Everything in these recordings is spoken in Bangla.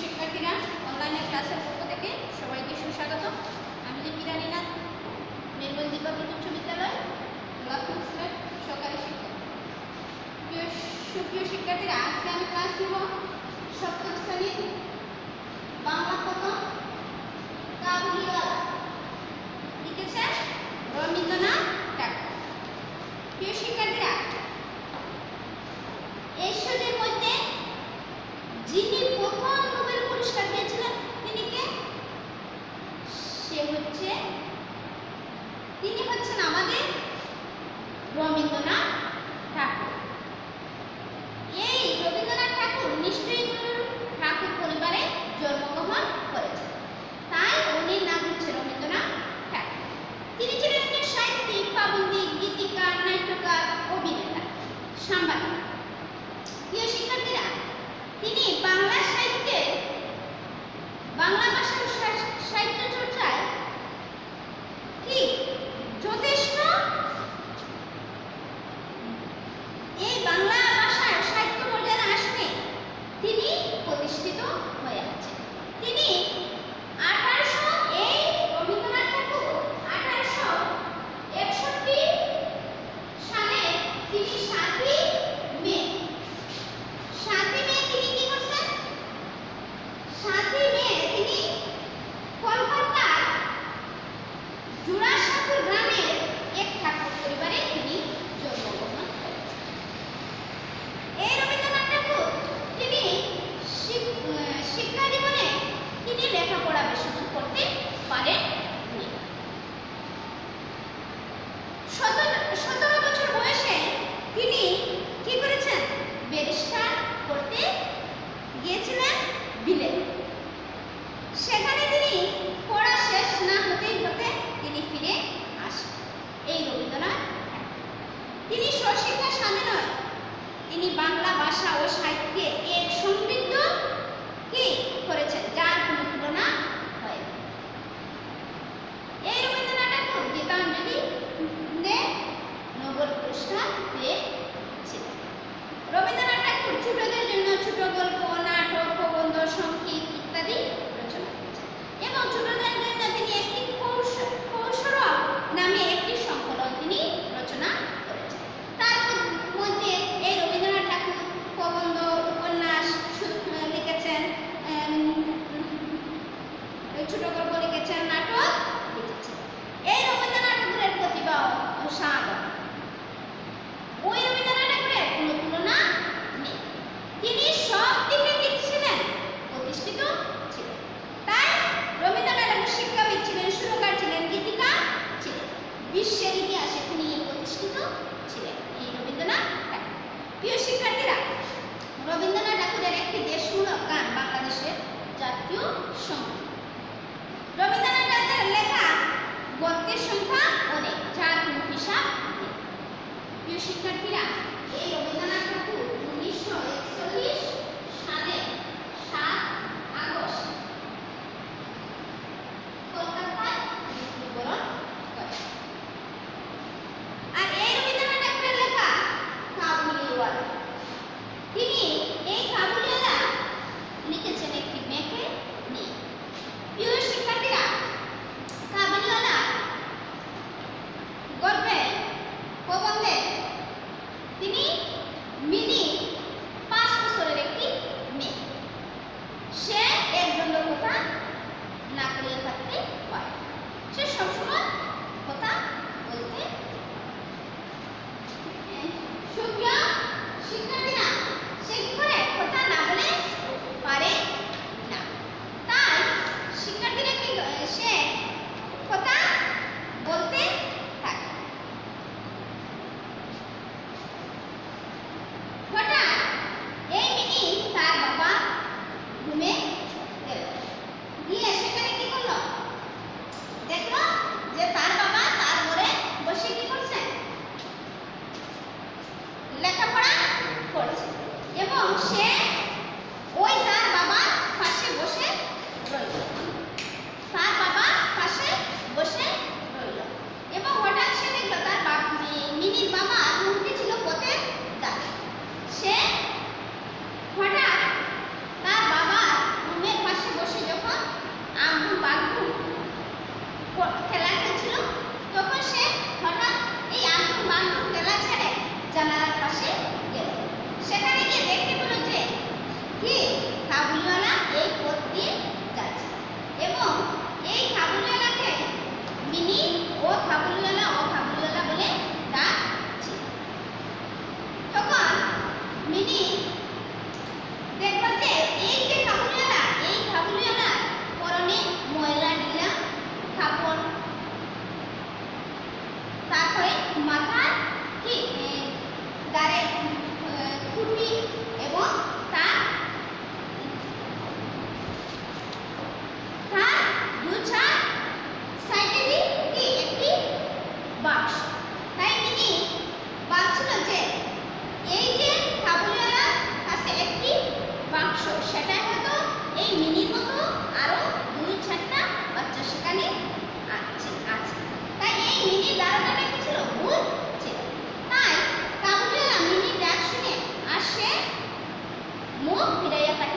শিক্ষার্থীরা অনলাইনে ক্লাসের পক্ষ থেকে সবাইকে সুস্বাগত আমি কিরানীনাথ নির্মল দীপাবলি উচ্চ বিদ্যালয় গোলাপুর সরকারি শিক্ষক। প্রিয় সুপ্রিয় শিক্ষার্থীরা, আজকে আমি ক্লাস নেব সপ্তম শ্রেণির বাংলা প্রথম তিনি স্বশিক্ষা স্বামী নয় তিনি বাংলা ভাষা ও সাহিত্যে এক সমৃদ্ধ কি করেছেন? যার কোনো তুলনা হয় এই রবীন্দ্রনাথ ঠাকুর গীতাঞ্জলি নোবেল পুরস্কার পেয়েছিলেন। রবীন্দ্রনাথ ঠাকুর ছোটদের জন্য ছোট গল্প, নাটক, প্রবন্ধ, সংগীত ইত্যাদি পারে না। তাই শিক্ষার্থীরা কি সে কথা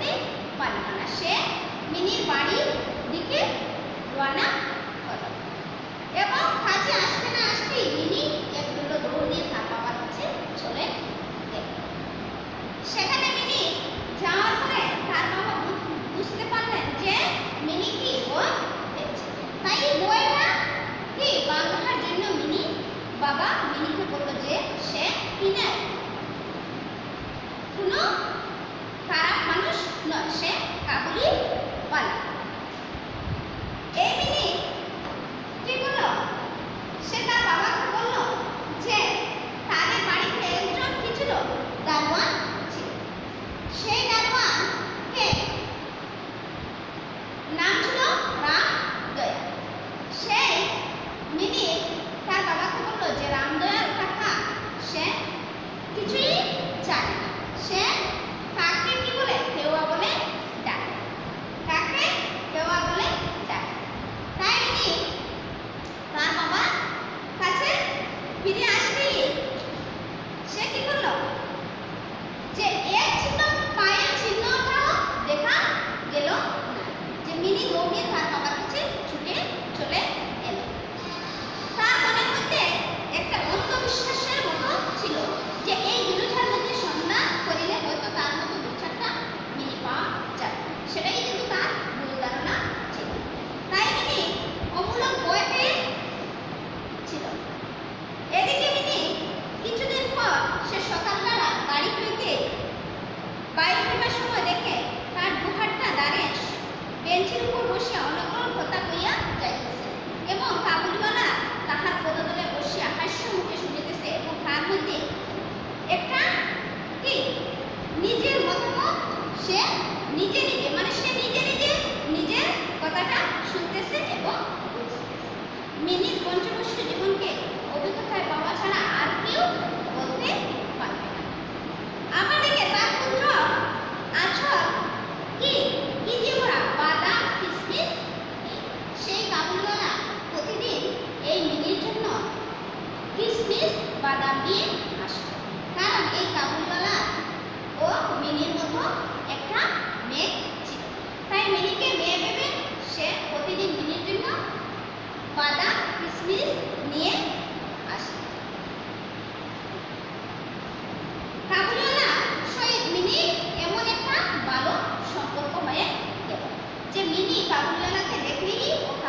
করতে পারল না সে মিনির বাড়ির দিকে হল। এবং কাজে না মিনি দৌড় দিয়ে তার বাবার কাছে চলে সেখানে মিনি যাওয়ার পরে তার বাবা বুঝতে পারলেন যে মিনি কি বই পেয়েছে। তাই বইটা কি বাংলার জন্য মিনি বাবা মিনিকে বলল যে সে কিনে see it. मिनी का फूल अलग से देख ली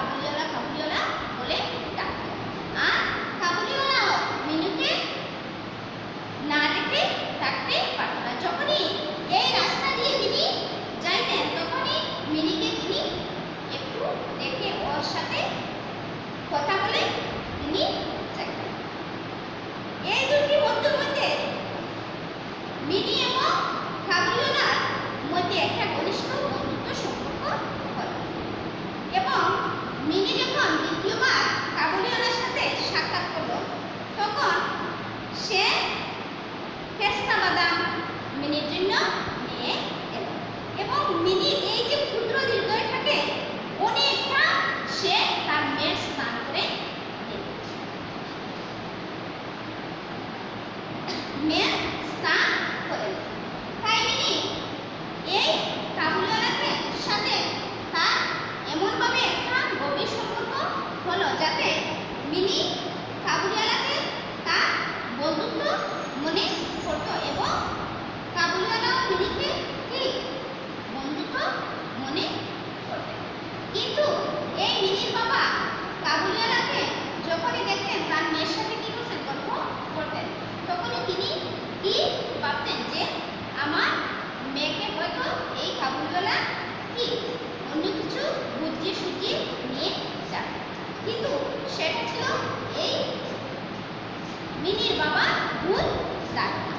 się. Pierwsza woda mnie czynna. খুঁটিয়ে সুটিয়ে নিয়ে যাবে। কিন্তু সেটা ছিল এই মিনির বাবা ভুল দাঁড়িয়ে